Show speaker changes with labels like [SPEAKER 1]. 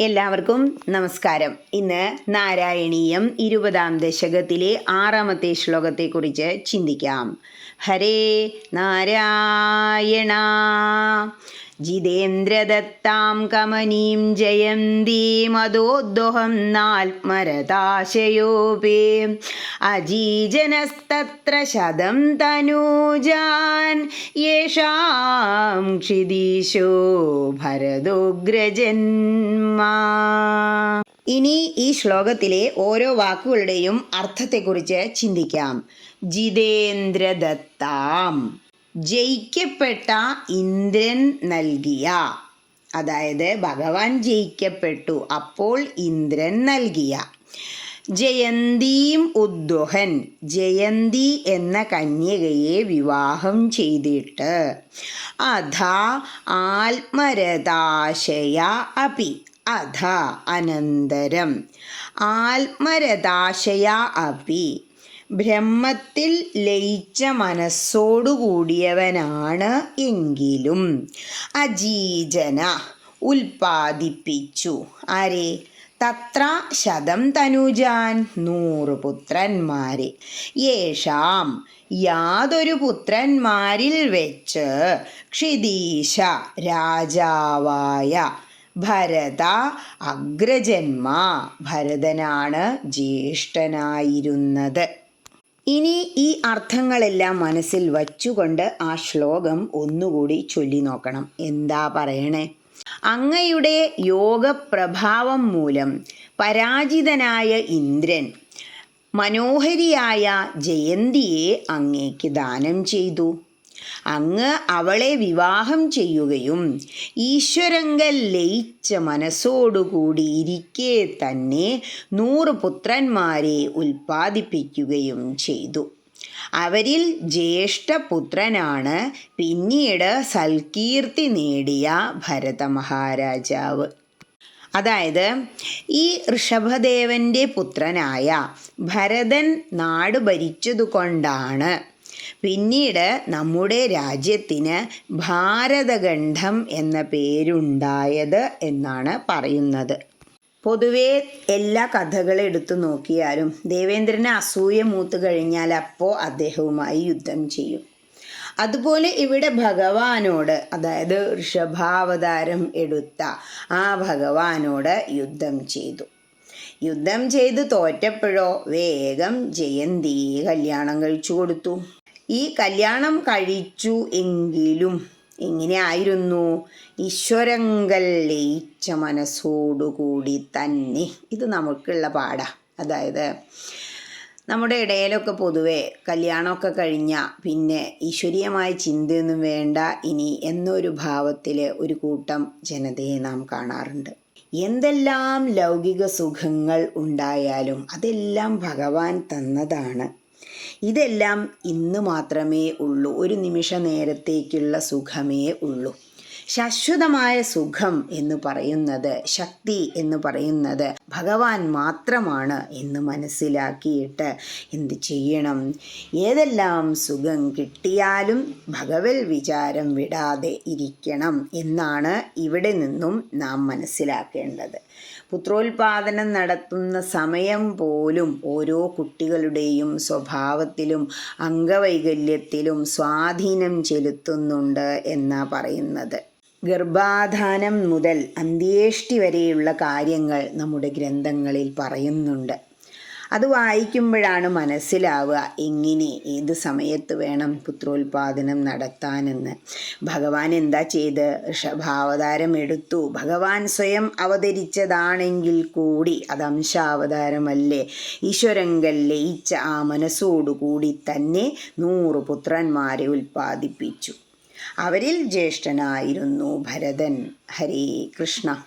[SPEAKER 1] എല്ലാവർക്കും നമസ്കാരം. ഇന്ന് നാരായണീയം ഇരുപതാം ദശകത്തിലെ ആറാമത്തെ ശ്ലോകത്തെക്കുറിച്ച് ചിന്തിക്കാം. ഹരേ നാരായണ. ജിതേന്ദ്രദത്താം കമനീം ജയന്തീമതോദ്ദോഹം നാത്മരതാശയോപേ അജീജനസ്തത്ര ശതം തനൂജാൻ യേഷാം ക്ഷിതീശോ ഭരതോഗ്രജന്മാ. ഇനി ഈ ശ്ലോകത്തിലെ ഓരോ വാക്കുകളുടെയും അർത്ഥത്തെക്കുറിച്ച് ചിന്തിക്കാം. ജിതേന്ദ്രദത്താം. ജയിക്കപ്പെട്ട ഇന്ദ്രൻ നൽകിയ. അതായത് ഭഗവാൻ ജയിക്കപ്പെട്ടു അപ്പോൾ ഇന്ദ്രൻ നൽകിയ. ജയന്തിയും ഉദ്വഹൻ ജയന്തി എന്ന കന്യകയെ വിവാഹം ചെയ്തിട്ട്. അധ ആത്മരതാശയ അപി അധ അനന്തരം. ആത്മരതാശയ അപി ബ്രഹ്മത്തിൽ ലയിച്ച മനസ്സോടുകൂടിയവനാണ് എങ്കിലും അജീജന ഉൽപ്പാദിപ്പിച്ചു. ആരെ? തത്ര ശതം തനുജാൻ നൂറ് പുത്രന്മാരെ. യേഷാം യാതൊരു പുത്രന്മാരിൽ വെച്ച് ക്ഷിതീശ രാജാവായ ഭരത അഗ്രജന്മ ഭരതനാണ് ജ്യേഷ്ഠനായിരുന്നത്. ഇനി ഈ അർത്ഥങ്ങളെല്ലാം മനസ്സിൽ വച്ചുകൊണ്ട് ആ ശ്ലോകം ഒന്നുകൂടി ചൊല്ലി നോക്കണം. എന്താ പറയണേ? അങ്ങയുടെ യോഗപ്രഭാവം മൂലം പരാജിതനായ ഇന്ദ്രൻ മനോഹരിയായ ജയന്തിയെ അങ്ങേക്ക് ദാനം ചെയ്തു. അങ്ങ് അവളെ വിവാഹം ചെയ്യുകയും ഈശ്വരങ്കൽ ലയിച്ച മനസ്സോടുകൂടി ഇരിക്കെ തന്നെ നൂറ് പുത്രന്മാരെ ഉൽപ്പാദിപ്പിക്കുകയും ചെയ്തു. അവരിൽ ജ്യേഷ്ഠപുത്രനാണ് പിന്നീട് സൽകീർത്തി നേടിയ ഭരത മഹാരാജാവ് അതായത് ഈ ഋഷഭദേവന്റെ പുത്രനായ ഭരതൻ നാട് ഭരിച്ചതുകൊണ്ടാണ് പിന്നീട് നമ്മുടെ രാജ്യത്തിന് ഭാരതഖണ്ഡം എന്ന പേരുണ്ടായത് എന്നാണ് പറയുന്നത്. പൊതുവേ എല്ലാ കഥകളും എടുത്തു നോക്കിയാലും ദേവേന്ദ്രനെ അസൂയ മൂത്ത് കഴിഞ്ഞാൽ അപ്പോൾ അദ്ദേഹവുമായി യുദ്ധം ചെയ്യും. അതുപോലെ ഇവിടെ ഭഗവാനോട് അതായത് ഋഷഭാവതാരം എടുത്ത ആ ഭഗവാനോട് യുദ്ധം ചെയ്തു. യുദ്ധം ചെയ്ത് തോറ്റപ്പോഴോ വേഗം ജയന്തി കല്യാണം കഴിച്ചു കൊടുത്തു. ഈ കല്യാണം കഴിച്ചു എങ്കിലും എങ്ങനെയായിരുന്നു? ഈശ്വരങ്കൽ ലയിച്ച മനസ്സോടുകൂടി തന്നെ. ഇത് നമുക്കുള്ള പാടാ അതായത് നമ്മുടെ ഇടയിലൊക്കെ പൊതുവെ കല്യാണമൊക്കെ കഴിഞ്ഞ പിന്നെ ഈശ്വരീയമായ ചിന്തയൊന്നും വേണ്ട ഇനി എന്നൊരു ഭാവത്തിൽ ഒരു കൂട്ടം ജനതയെ നാം കാണാറുണ്ട്. എന്തെല്ലാം ലൗകിക സുഖങ്ങൾ ഉണ്ടായാലും അതെല്ലാം ഭഗവാൻ തന്നതാണ്. ഇതെല്ലാം ഇന്ന് മാത്രമേ ഉള്ളൂ. ഒരു നിമിഷ നേരത്തേക്കുള്ള സുഖമേ ഉള്ളൂ. ശാശ്വതമായ സുഖം എന്ന് പറയുന്നത് ശക്തി എന്ന് പറയുന്നത് ഭഗവാൻ മാത്രമാണ് എന്ന് മനസ്സിലാക്കിയിട്ട് എന്ത് ചെയ്യണം? ഏതെല്ലാം സുഖം കിട്ടിയാലും ഭഗവൽ വിചാരം വിടാതെ ഇരിക്കണം എന്നാണ് ഇവിടെ നിന്നും നാം മനസ്സിലാക്കേണ്ടത്. പുത്രോൽപാദനം നടത്തുന്ന സമയം പോലും ഓരോ കുട്ടികളുടെയും സ്വഭാവത്തിലും അംഗവൈകല്യത്തിലും സ്വാധീനം ചെലുത്തുന്നുണ്ട് എന്നാണ് പറയുന്നത്. ഗർഭാധാനം മുതൽ അന്ത്യേഷ്ടി വരെയുള്ള കാര്യങ്ങൾ നമ്മുടെ ഗ്രന്ഥങ്ങളിൽ പറയുന്നുണ്ട്. അത് വായിക്കുമ്പോഴാണ് മനസ്സിലാവുക എങ്ങനെ ഏത് സമയത്ത് വേണം പുത്രോൽപാദനം നടത്താനെന്ന്. ഭഗവാൻ എന്താ ചെയ്ത്? ഋഷഭാവതാരം എടുത്തു. ഭഗവാൻ സ്വയം അവതരിച്ചതാണെങ്കിൽ കൂടി അത് അംശാവതാരമല്ലേ? ഈശ്വരങ്കൽ ലയിച്ച ആ മനസ്സോടുകൂടി തന്നെ നൂറ് പുത്രന്മാരെ ഉൽപ്പാദിപ്പിച്ചു. അവരിൽ ജ്യേഷ്ഠനായിരുന്നു ഭരതൻ. ഹരേ കൃഷ്ണ.